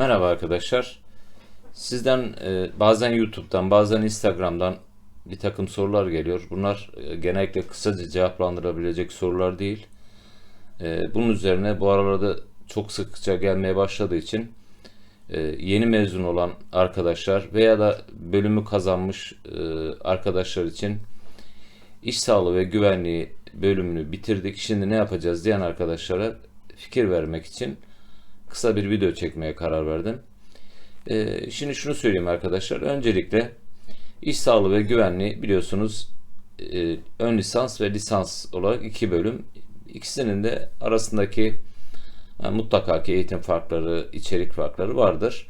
Merhaba arkadaşlar. Sizden e, bazen YouTube'dan, bazen Instagram'dan bir takım sorular geliyor. Bunlar e, genellikle kısaca cevaplandırabilecek sorular değil. E, bunun üzerine bu aralarda çok sıkça gelmeye başladığı için e, yeni mezun olan arkadaşlar veya da bölümü kazanmış e, arkadaşlar için iş sağlığı ve güvenliği bölümünü bitirdik. Şimdi ne yapacağız diyen arkadaşlara fikir vermek için kısa bir video çekmeye karar verdim. Ee, şimdi şunu söyleyeyim arkadaşlar. Öncelikle iş sağlığı ve güvenliği biliyorsunuz e, ön lisans ve lisans olarak iki bölüm. İkisinin de arasındaki yani mutlaka ki eğitim farkları, içerik farkları vardır.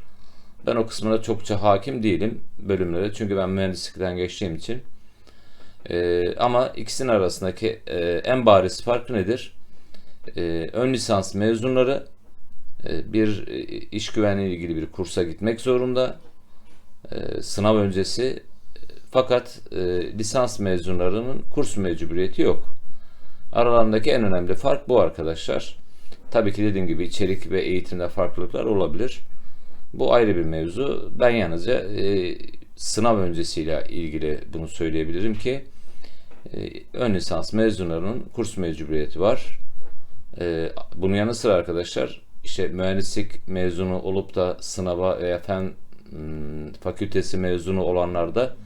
Ben o kısmına çokça hakim değilim bölümlere. Çünkü ben mühendislikten geçtiğim için. Ee, ama ikisinin arasındaki e, en bariz fark nedir? Ee, ön lisans mezunları bir e, iş güvenliği ilgili bir kursa gitmek zorunda. E, sınav öncesi fakat lisans mezunlarının kurs mecburiyeti yok. Aralarındaki en önemli fark bu arkadaşlar. Tabii ki dediğim gibi içerik ve eğitimde farklılıklar olabilir. Bu ayrı bir mevzu. Ben yalnızca e, sınav öncesiyle ilgili bunu söyleyebilirim ki e, ön lisans mezunlarının kurs mecburiyeti var. E, bunun yanı sıra arkadaşlar işte mühendislik mezunu olup da sınava veya fen hmm, fakültesi mezunu olanlarda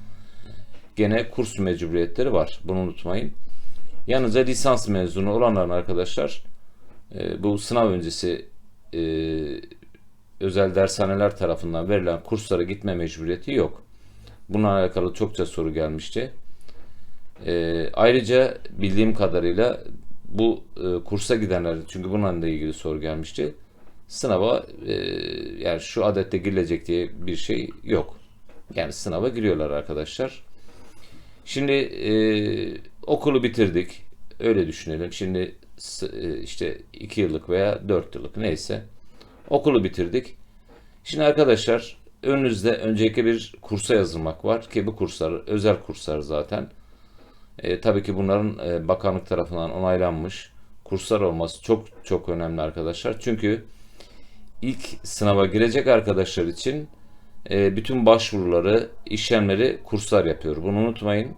gene kurs mecburiyetleri var. Bunu unutmayın. Yalnızca lisans mezunu olanların arkadaşlar e, bu sınav öncesi e, özel dershaneler tarafından verilen kurslara gitme mecburiyeti yok. Bununla alakalı çokça soru gelmişti. E, ayrıca bildiğim kadarıyla bu kursa gidenler çünkü bununla da ilgili soru gelmişti sınava e, yani şu adette girilecek diye bir şey yok. Yani sınava giriyorlar arkadaşlar. Şimdi e, okulu bitirdik. Öyle düşünelim. Şimdi e, işte 2 yıllık veya 4 yıllık neyse. Okulu bitirdik. Şimdi arkadaşlar önünüzde öncelikle bir kursa yazılmak var ki bu kurslar özel kurslar zaten. E, tabii ki bunların e, bakanlık tarafından onaylanmış kurslar olması çok çok önemli arkadaşlar. Çünkü ilk sınava girecek arkadaşlar için e, bütün başvuruları, işlemleri kurslar yapıyor. Bunu unutmayın.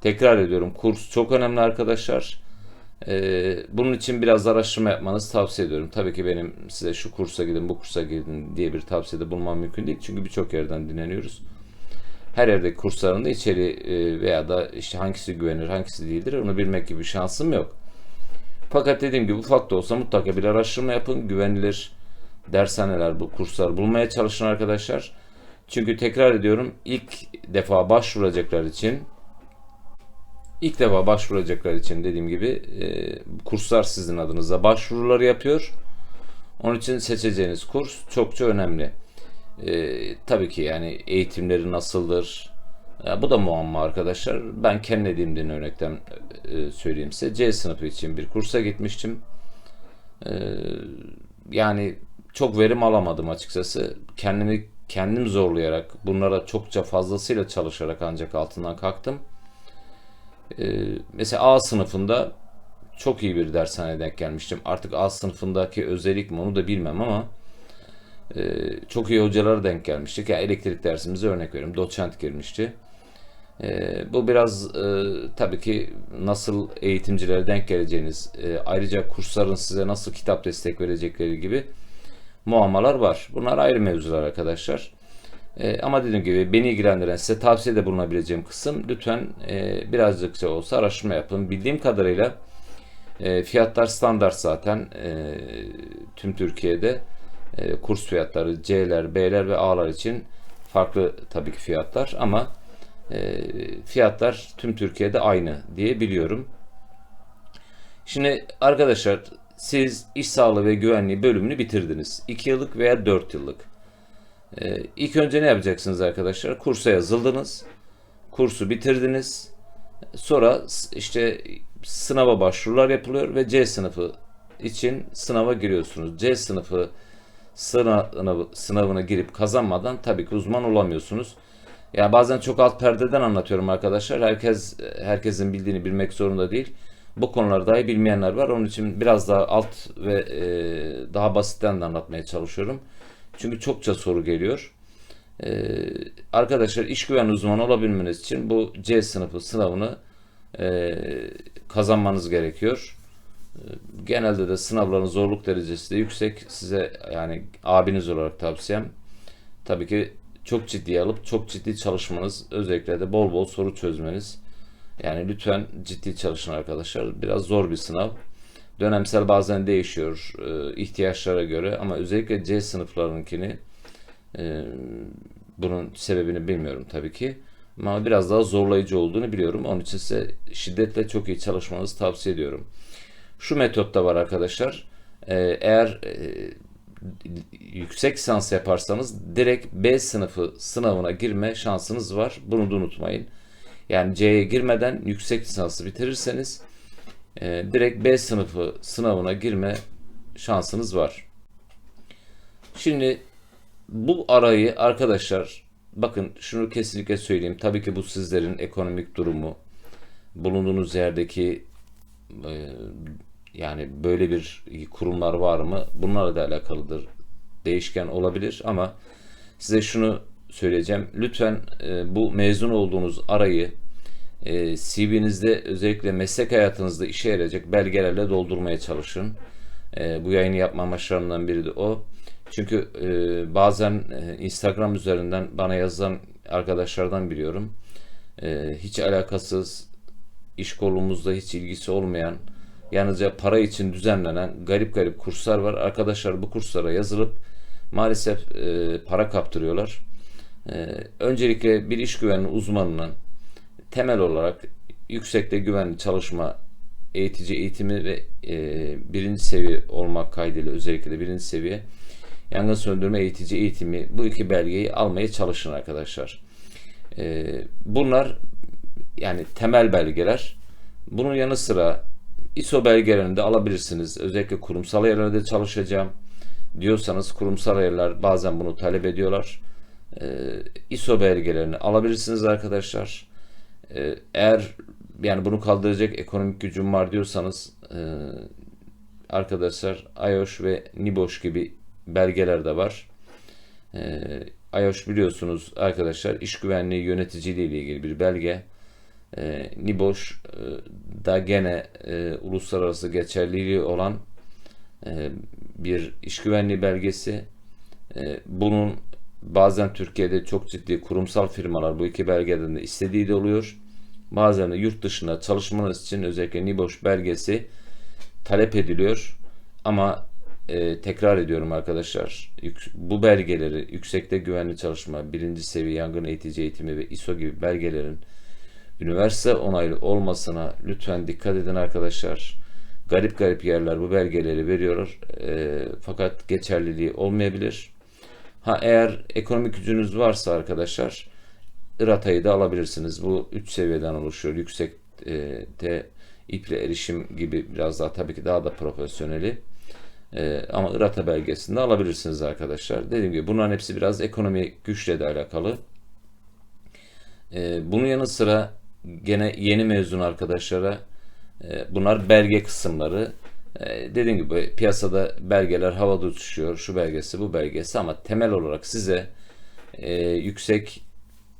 Tekrar ediyorum kurs çok önemli arkadaşlar. E, bunun için biraz araştırma yapmanızı tavsiye ediyorum. Tabii ki benim size şu kursa gidin, bu kursa gidin diye bir tavsiyede bulmam mümkün değil. Çünkü birçok yerden dinleniyoruz. Her yerdeki kursların da içeri e, veya da işte hangisi güvenir, hangisi değildir onu bilmek gibi şansım yok. Fakat dediğim gibi ufak da olsa mutlaka bir araştırma yapın. Güvenilir, dershaneler, bu kurslar bulmaya çalışın arkadaşlar. Çünkü tekrar ediyorum ilk defa başvuracaklar için ilk defa başvuracaklar için dediğim gibi e, kurslar sizin adınıza başvuruları yapıyor. Onun için seçeceğiniz kurs çokça önemli. E, tabii ki yani eğitimleri nasıldır? Ya, bu da muamma arkadaşlar. Ben kendi dediğimden örnekten e, söyleyeyim size. C sınıfı için bir kursa gitmiştim. E, yani çok verim alamadım açıkçası. Kendimi kendim zorlayarak bunlara çokça fazlasıyla çalışarak ancak altından kalktım. Ee, mesela A sınıfında çok iyi bir dershaneye denk gelmiştim. Artık A sınıfındaki özellik mi onu da bilmem ama e, çok iyi hocalara denk gelmiştik. Yani elektrik dersimize örnek veriyorum. Doçent girmişti. E, bu biraz e, tabii ki nasıl eğitimcilere denk geleceğiniz, e, ayrıca kursların size nasıl kitap destek verecekleri gibi muammalar var. Bunlar ayrı mevzular arkadaşlar. E, ama dediğim gibi beni ilgilendiren size tavsiyede bulunabileceğim kısım lütfen e, birazcık olsa araştırma yapın. Bildiğim kadarıyla e, fiyatlar standart zaten e, tüm Türkiye'de e, kurs fiyatları C'ler, B'ler ve A'lar için farklı tabii ki fiyatlar ama e, fiyatlar tüm Türkiye'de aynı diye biliyorum. Şimdi arkadaşlar siz iş sağlığı ve güvenliği bölümünü bitirdiniz. 2 yıllık veya 4 yıllık. Ee, ilk önce ne yapacaksınız arkadaşlar? Kursa yazıldınız. Kursu bitirdiniz. Sonra işte sınava başvurular yapılıyor ve C sınıfı için sınava giriyorsunuz. C sınıfı sınavına, sınavına girip kazanmadan tabii ki uzman olamıyorsunuz. Ya yani bazen çok alt perdeden anlatıyorum arkadaşlar. Herkes herkesin bildiğini bilmek zorunda değil bu konuları dahi bilmeyenler var. Onun için biraz daha alt ve e, daha basitten de anlatmaya çalışıyorum. Çünkü çokça soru geliyor. Ee, arkadaşlar iş güven uzmanı olabilmeniz için bu C sınıfı sınavını e, kazanmanız gerekiyor. Ee, Genelde de sınavların zorluk derecesi de yüksek. Size yani abiniz olarak tavsiyem tabii ki çok ciddiye alıp çok ciddi çalışmanız, özellikle de bol bol soru çözmeniz. Yani lütfen ciddi çalışın arkadaşlar. Biraz zor bir sınav. Dönemsel bazen değişiyor e, ihtiyaçlara göre ama özellikle C sınıflarınkini e, bunun sebebini bilmiyorum tabii ki. Ama biraz daha zorlayıcı olduğunu biliyorum. Onun için size şiddetle çok iyi çalışmanızı tavsiye ediyorum. Şu metot da var arkadaşlar. E, eğer yüksek lisans yaparsanız direkt B sınıfı sınavına girme şansınız var. Bunu da unutmayın. Yani C'ye girmeden yüksek lisansı bitirirseniz e, direkt B sınıfı sınavına girme şansınız var. Şimdi bu arayı arkadaşlar bakın şunu kesinlikle söyleyeyim. Tabii ki bu sizlerin ekonomik durumu, bulunduğunuz yerdeki e, yani böyle bir kurumlar var mı? Bunlarla da alakalıdır. Değişken olabilir ama size şunu söyleyeceğim. Lütfen e, bu mezun olduğunuz arayı e, CV'nizde özellikle meslek hayatınızda işe yarayacak belgelerle doldurmaya çalışın. E, bu yayını yapma amaçlarından biri de o. Çünkü e, bazen e, Instagram üzerinden bana yazan arkadaşlardan biliyorum. E, hiç alakasız, iş kolumuzda hiç ilgisi olmayan, yalnızca para için düzenlenen garip garip kurslar var. Arkadaşlar bu kurslara yazılıp maalesef e, para kaptırıyorlar. E, öncelikle bir iş güvenliği uzmanının temel olarak yüksekte güvenli çalışma eğitici eğitimi ve e, birinci seviye olmak kaydıyla özellikle de birinci seviye yangın söndürme eğitici eğitimi bu iki belgeyi almaya çalışın arkadaşlar. E, bunlar yani temel belgeler. Bunun yanı sıra ISO belgelerini de alabilirsiniz. Özellikle kurumsal yerlerde çalışacağım diyorsanız kurumsal yerler bazen bunu talep ediyorlar. E, ISO belgelerini alabilirsiniz arkadaşlar. E, eğer yani bunu kaldıracak ekonomik gücüm var diyorsanız e, arkadaşlar IOSH ve NIBOSH gibi belgeler de var. E, biliyorsunuz arkadaşlar iş güvenliği yöneticiliği ile ilgili bir belge. E, NIBOSH e, da gene e, uluslararası geçerliliği olan e, bir iş güvenliği belgesi. Bunun bazen Türkiye'de çok ciddi kurumsal firmalar bu iki belgeden de istediği de oluyor. Bazen de yurt dışında çalışmanız için özellikle NIBOSH belgesi talep ediliyor. Ama e, tekrar ediyorum arkadaşlar. Bu belgeleri yüksekte güvenli çalışma, birinci seviye yangın eğitici eğitimi ve ISO gibi belgelerin üniversite onaylı olmasına lütfen dikkat edin arkadaşlar. Garip garip yerler bu belgeleri veriyor. E, fakat geçerliliği olmayabilir. Ha eğer ekonomik gücünüz varsa arkadaşlar IRATA'yı da alabilirsiniz. Bu 3 seviyeden oluşuyor. Yüksekte iple erişim gibi biraz daha tabii ki daha da profesyoneli. Ee, ama IRATA belgesini de alabilirsiniz arkadaşlar. Dediğim gibi bunların hepsi biraz ekonomi güçle de alakalı. Ee, bunun yanı sıra gene yeni mezun arkadaşlara e, bunlar belge kısımları. E, dediğim gibi piyasada belgeler havada uçuşuyor. Şu belgesi bu belgesi ama temel olarak size e, yüksek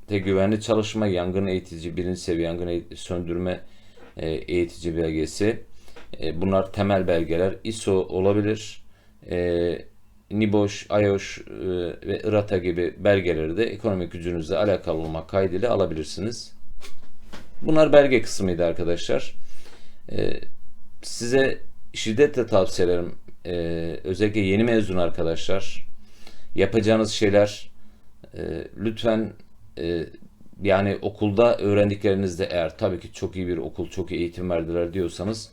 de güvenli çalışma, yangın eğitici, birinci seviye yangın eğit- söndürme e, eğitici belgesi. E, bunlar temel belgeler. ISO olabilir. E, NIBOSH, IOSH e, ve IRATA gibi belgeleri de ekonomik gücünüzle alakalı olmak kaydıyla alabilirsiniz. Bunlar belge kısmıydı arkadaşlar. E, size şiddetle tavsiyelerim e, özellikle yeni mezun arkadaşlar yapacağınız şeyler e, lütfen e, yani okulda öğrendiklerinizde eğer tabii ki çok iyi bir okul, çok iyi eğitim verdiler diyorsanız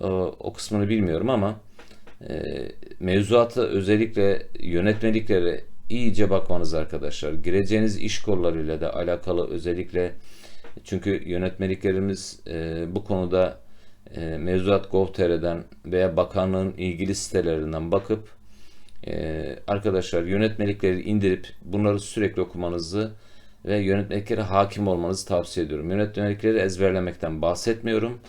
e, o kısmını bilmiyorum ama e, mevzuatı özellikle yönetmeliklere iyice bakmanız arkadaşlar. Gireceğiniz iş kollarıyla da alakalı özellikle çünkü yönetmeliklerimiz e, bu konuda e, mevzuat Gov.tr'den veya bakanlığın ilgili sitelerinden bakıp e, arkadaşlar yönetmelikleri indirip bunları sürekli okumanızı ve yönetmeliklere hakim olmanızı tavsiye ediyorum. Yönetmelikleri ezberlemekten bahsetmiyorum.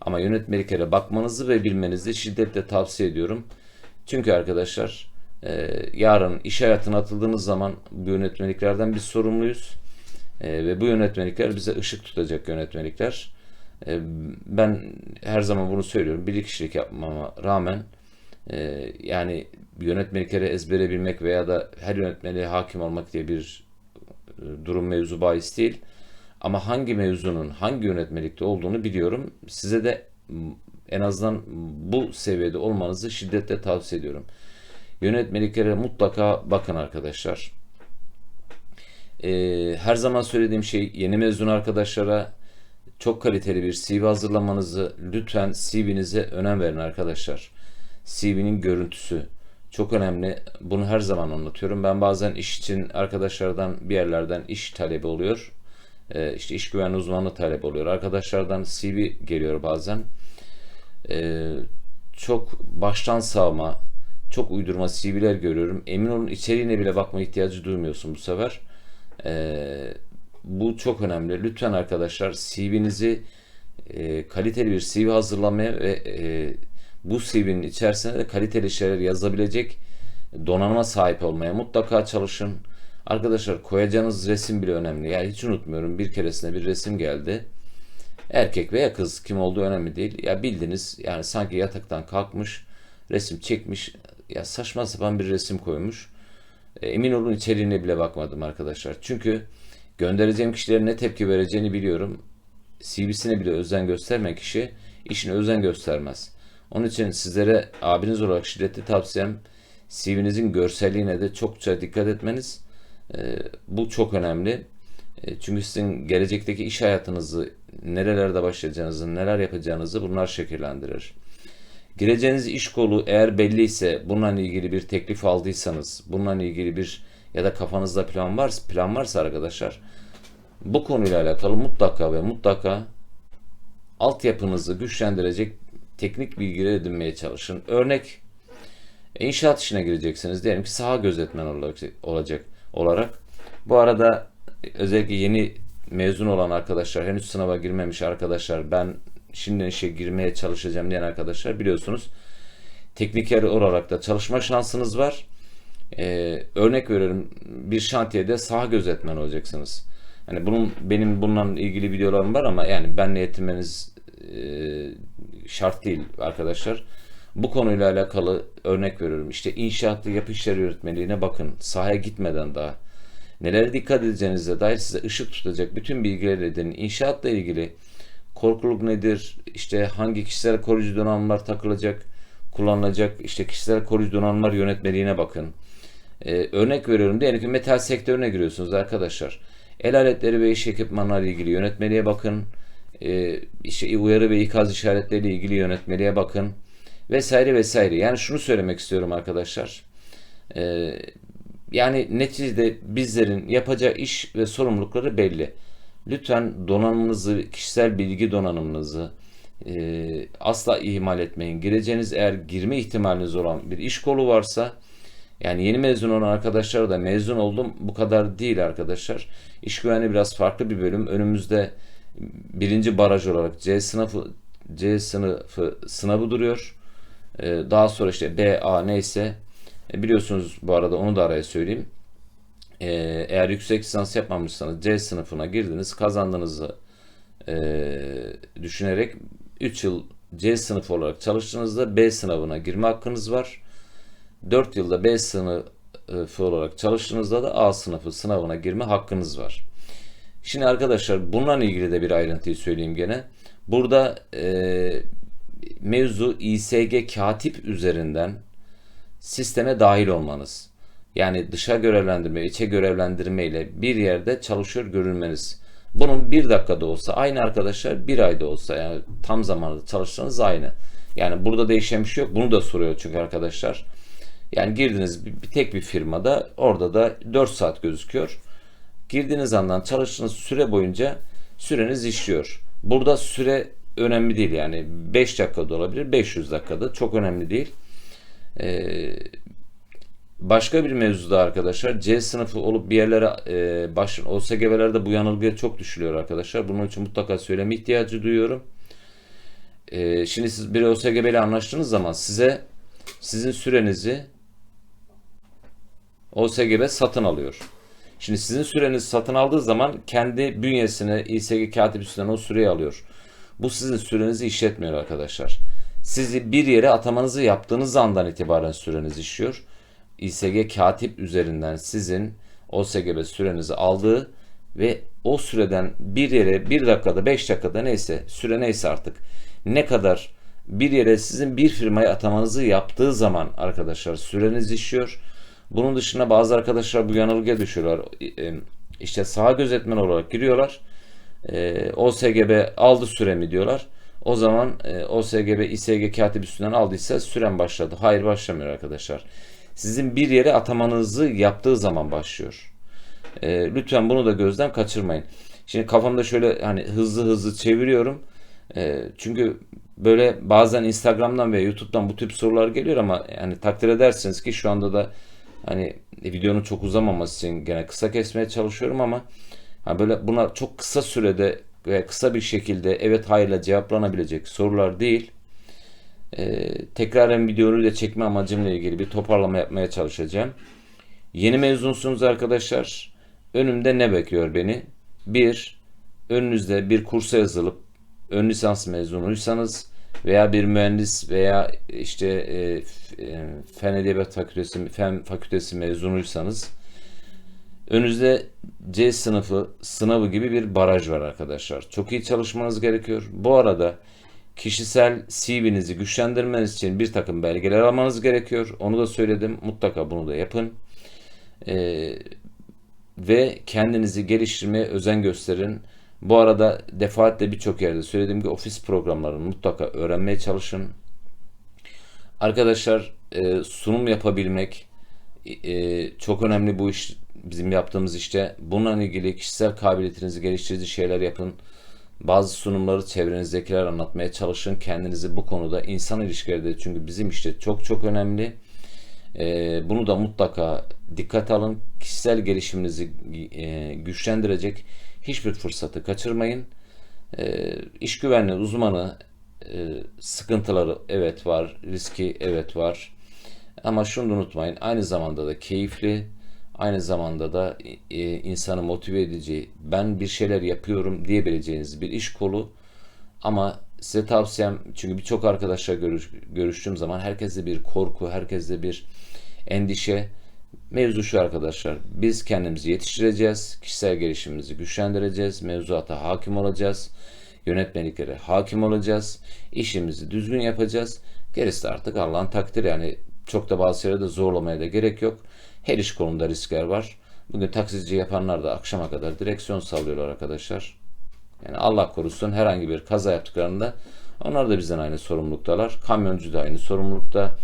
Ama yönetmeliklere bakmanızı ve bilmenizi şiddetle tavsiye ediyorum. Çünkü arkadaşlar Ee, yarın iş hayatına atıldığınız zaman bu yönetmeliklerden biz sorumluyuz. Ee, ve bu yönetmelikler bize ışık tutacak yönetmelikler. Ee, ben her zaman bunu söylüyorum. Bir kişilik yapmama rağmen e, yani yönetmelikleri ezbere bilmek veya da her yönetmeliğe hakim olmak diye bir e, durum mevzu bahis değil. Ama hangi mevzunun hangi yönetmelikte olduğunu biliyorum. Size de en azından bu seviyede olmanızı şiddetle tavsiye ediyorum. Yönetmeliklere mutlaka bakın arkadaşlar. Ee, her zaman söylediğim şey yeni mezun arkadaşlara çok kaliteli bir CV hazırlamanızı lütfen CV'nize önem verin arkadaşlar. CV'nin görüntüsü çok önemli. Bunu her zaman anlatıyorum. Ben bazen iş için arkadaşlardan bir yerlerden iş talebi oluyor. Ee, işte iş güvenliği uzmanlığı talep oluyor. Arkadaşlardan CV geliyor bazen. Ee, çok baştan sağma, çok uydurma CV'ler görüyorum. Emin olun içeriğine bile bakma ihtiyacı duymuyorsun bu sefer. Ee, bu çok önemli. Lütfen arkadaşlar CV'nizi e, kaliteli bir CV hazırlamaya ve e, bu CV'nin içerisine de kaliteli şeyler yazabilecek donanıma sahip olmaya mutlaka çalışın. Arkadaşlar koyacağınız resim bile önemli. Yani hiç unutmuyorum bir keresinde bir resim geldi. Erkek veya kız kim olduğu önemli değil. Ya bildiniz yani sanki yataktan kalkmış resim çekmiş ya saçma sapan bir resim koymuş. E, Emin olun içeriğine bile bakmadım arkadaşlar. Çünkü göndereceğim kişilerin ne tepki vereceğini biliyorum. CV'sine bile özen göstermeyen kişi işine özen göstermez. Onun için sizlere abiniz olarak şiddetli tavsiyem CV'nizin görselliğine de çokça dikkat etmeniz. E, bu çok önemli. E, Çünkü sizin gelecekteki iş hayatınızı, nerelerde başlayacağınızı, neler yapacağınızı bunlar şekillendirir. Gireceğiniz iş kolu eğer belliyse, bununla ilgili bir teklif aldıysanız, bununla ilgili bir ya da kafanızda plan varsa, plan varsa arkadaşlar, bu konuyla alakalı mutlaka ve mutlaka altyapınızı güçlendirecek teknik bilgiler edinmeye çalışın. Örnek inşaat işine gireceksiniz. Diyelim ki saha gözetmen olacak, olarak. Bu arada özellikle yeni mezun olan arkadaşlar, henüz sınava girmemiş arkadaşlar, ben şimdi işe girmeye çalışacağım diyen arkadaşlar biliyorsunuz tekniker olarak da çalışma şansınız var. Ee, örnek veriyorum bir şantiyede saha gözetmen olacaksınız. Hani bunun benim bununla ilgili videolarım var ama yani benle yetinmeniz e, şart değil arkadaşlar. Bu konuyla alakalı örnek veriyorum. İşte inşaatlı yapı işleri yönetmeliğine bakın. Sahaya gitmeden daha. Nelere dikkat edeceğinize dair size ışık tutacak bütün bilgileri edinin. İnşaatla ilgili korkuluk nedir? İşte hangi kişisel koruyucu donanımlar takılacak, kullanılacak? İşte kişisel koruyucu donanımlar yönetmeliğine bakın. Ee, örnek veriyorum diyelim ki metal sektörüne giriyorsunuz arkadaşlar. El aletleri ve iş ekipmanlarla ilgili yönetmeliğe bakın. Ee, işte uyarı ve ikaz işaretleriyle ilgili yönetmeliğe bakın. Vesaire vesaire. Yani şunu söylemek istiyorum arkadaşlar. Ee, yani neticede bizlerin yapacağı iş ve sorumlulukları belli. Lütfen donanımınızı, kişisel bilgi donanımınızı e, asla ihmal etmeyin. Gireceğiniz eğer girme ihtimaliniz olan bir iş kolu varsa yani yeni mezun olan arkadaşlar da mezun oldum bu kadar değil arkadaşlar. İş güvenliği biraz farklı bir bölüm. Önümüzde birinci baraj olarak C sınıfı C sınıfı sınavı duruyor. Ee, daha sonra işte B, A neyse E, biliyorsunuz bu arada onu da araya söyleyeyim. Ee, eğer yüksek lisans yapmamışsanız C sınıfına girdiniz kazandığınızı e, düşünerek 3 yıl C sınıfı olarak çalıştığınızda B sınavına girme hakkınız var. 4 yılda B sınıfı olarak çalıştığınızda da A sınıfı sınavına girme hakkınız var. Şimdi arkadaşlar bununla ilgili de bir ayrıntıyı söyleyeyim gene. Burada e, mevzu İSG katip üzerinden sisteme dahil olmanız. Yani dışa görevlendirme, içe görevlendirme ile bir yerde çalışıyor görülmeniz. Bunun bir dakikada olsa aynı arkadaşlar bir ayda olsa yani tam zamanlı çalışsanız aynı. Yani burada değişen bir şey yok. Bunu da soruyor çünkü arkadaşlar. Yani girdiniz bir, bir tek bir firmada orada da 4 saat gözüküyor. Girdiğiniz andan çalıştığınız süre boyunca süreniz işliyor. Burada süre önemli değil yani 5 dakikada olabilir 500 dakikada çok önemli değil. Ee, başka bir mevzuda arkadaşlar C sınıfı olup bir yerlere e, baş, OSGB'lerde bu yanılgıya çok düşülüyor arkadaşlar. Bunun için mutlaka söyleme ihtiyacı duyuyorum. Ee, şimdi siz bir OSGB ile anlaştığınız zaman size sizin sürenizi OSGB satın alıyor. Şimdi sizin sürenizi satın aldığı zaman kendi bünyesine İSG katip üstünden o süreyi alıyor. Bu sizin sürenizi işletmiyor arkadaşlar. Sizi bir yere atamanızı yaptığınız andan itibaren süreniz işiyor. İSG katip üzerinden sizin OSGB sürenizi aldığı ve o süreden bir yere bir dakikada beş dakikada neyse süre neyse artık ne kadar bir yere sizin bir firmaya atamanızı yaptığı zaman arkadaşlar süreniz işiyor. Bunun dışında bazı arkadaşlar bu yanılgıya düşüyorlar. E, İşte saha gözetmen olarak giriyorlar. E, OSGB aldı süremi diyorlar. O zaman e, OSGB İSG katip üstünden aldıysa süren başladı. Hayır başlamıyor arkadaşlar. Sizin bir yere atamanızı yaptığı zaman başlıyor. E, lütfen bunu da gözden kaçırmayın. Şimdi kafamda şöyle hani hızlı hızlı çeviriyorum. E, çünkü böyle bazen Instagram'dan veya YouTube'dan bu tip sorular geliyor ama yani takdir edersiniz ki şu anda da hani videonun çok uzamaması için gene kısa kesmeye çalışıyorum ama hani böyle buna çok kısa sürede ve kısa bir şekilde evet hayırla cevaplanabilecek sorular değil. Ee, tekraren videoyu da çekme amacımla ilgili bir toparlama yapmaya çalışacağım. Yeni mezunsunuz arkadaşlar. Önümde ne bekliyor beni? Bir, önünüzde bir kursa yazılıp ön lisans mezunuysanız veya bir mühendis veya işte e, e, fen edebiyat fakültesi, fen fakültesi mezunuysanız önünüzde C sınıfı sınavı gibi bir baraj var arkadaşlar. Çok iyi çalışmanız gerekiyor. Bu arada kişisel CV'nizi güçlendirmeniz için bir takım belgeler almanız gerekiyor. Onu da söyledim. Mutlaka bunu da yapın. Ee, ve kendinizi geliştirmeye özen gösterin. Bu arada defaatle birçok yerde söylediğim gibi ofis programlarını mutlaka öğrenmeye çalışın. Arkadaşlar e, sunum yapabilmek e, çok önemli bu iş bizim yaptığımız işte. Bununla ilgili kişisel kabiliyetinizi geliştirici şeyler yapın. Bazı sunumları çevrenizdekiler anlatmaya çalışın. Kendinizi bu konuda insan ilişkileri çünkü bizim işte çok çok önemli. Ee, bunu da mutlaka dikkat alın. Kişisel gelişiminizi e, güçlendirecek hiçbir fırsatı kaçırmayın. Ee, iş güvenliği uzmanı e, sıkıntıları evet var, riski evet var. Ama şunu unutmayın, aynı zamanda da keyifli, aynı zamanda da e, insanı motive edici, ben bir şeyler yapıyorum diyebileceğiniz bir iş kolu. Ama size tavsiyem, çünkü birçok arkadaşla görüş, görüştüğüm zaman herkeste bir korku, herkeste bir endişe. Mevzu şu arkadaşlar, biz kendimizi yetiştireceğiz, kişisel gelişimimizi güçlendireceğiz, mevzuata hakim olacağız, yönetmeliklere hakim olacağız, işimizi düzgün yapacağız. Gerisi de artık Allah'ın takdiri yani çok da bazı şeyleri de zorlamaya da gerek yok. Her iş konumunda riskler var. Bugün taksici yapanlar da akşama kadar direksiyon sallıyorlar arkadaşlar. Yani Allah korusun herhangi bir kaza yaptıklarında onlar da bizden aynı sorumluluktalar. Kamyoncu da aynı sorumlulukta.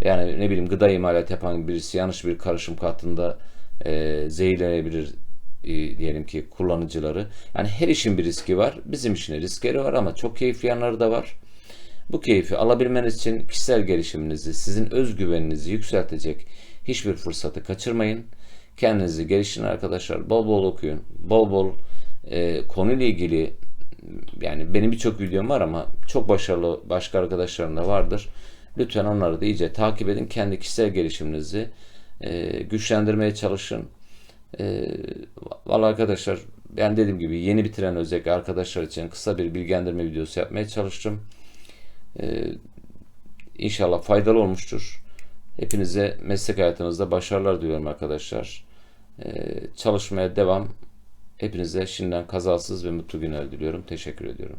Yani ne bileyim gıda imalat yapan birisi yanlış bir karışım kattığında e, zehirlenebilir e, diyelim ki kullanıcıları. Yani her işin bir riski var. Bizim için de riskleri var ama çok keyifli yanları da var. Bu keyfi alabilmeniz için kişisel gelişiminizi, sizin özgüveninizi yükseltecek hiçbir fırsatı kaçırmayın. Kendinizi geliştirin arkadaşlar. Bol bol okuyun. Bol bol e, konuyla ilgili yani benim birçok videom var ama çok başarılı başka arkadaşlarım da vardır. Lütfen onları da iyice takip edin. Kendi kişisel gelişiminizi e, güçlendirmeye çalışın. E, Valla arkadaşlar ben dediğim gibi yeni bitiren özellikle arkadaşlar için kısa bir bilgilendirme videosu yapmaya çalıştım. E, inşallah faydalı olmuştur. Hepinize meslek hayatınızda başarılar diliyorum arkadaşlar. E, çalışmaya devam. Hepinize şimdiden kazasız ve mutlu günler diliyorum. Teşekkür ediyorum.